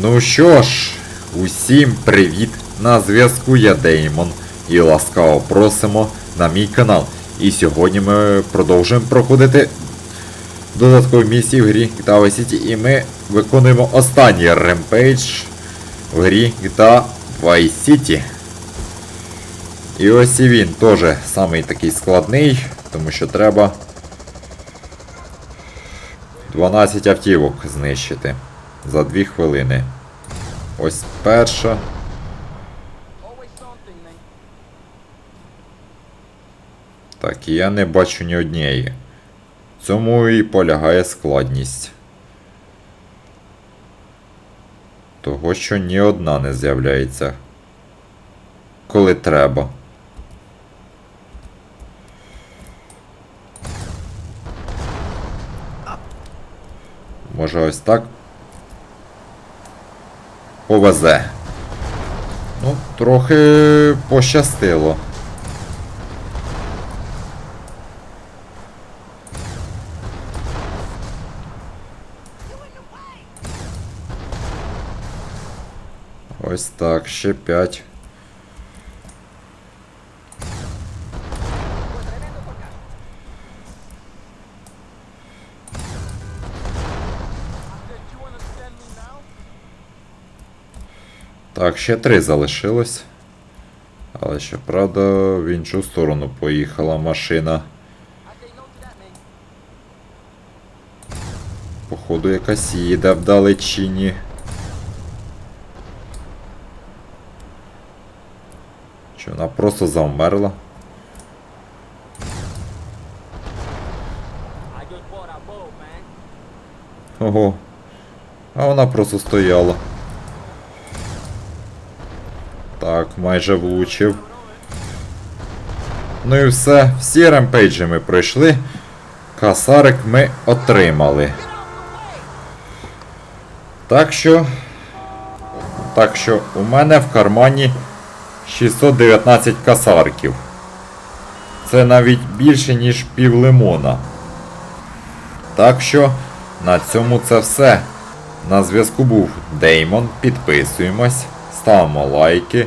Ну що ж, усім привіт! На зв'язку я Деймон і ласкаво просимо на мій канал. І сьогодні ми продовжуємо проходити додаткові місії в грі GTA Vice City і ми виконуємо останній ремпейдж в грі GTA Vice City. І ось і він теж самий такий складний, тому що треба 12 автівок знищити за 2 хвилини. Ось перша. Так, і я не бачу ні однієї. Цьому і полягає складність. Того, що ні одна не з'являється. Коли треба. Може ось так. Повезе. Ну, трохи пощастило. Ось так, ще 5. Так, ще 3 залишилось. Але ще, правда, в іншу сторону поїхала машина. Походу, якась їде вдалечині. Чи вона просто завмерла? Ого. А вона просто стояла. Так, майже влучив. Ну і все. Всі ремпейджі ми пройшли. Касарик ми отримали. Так що. Так що у мене в кармані 619 касарків. Це навіть більше, ніж пів лимона. Так що на цьому це все. На зв'язку був Деймон. Підписуємось, ставимо лайки,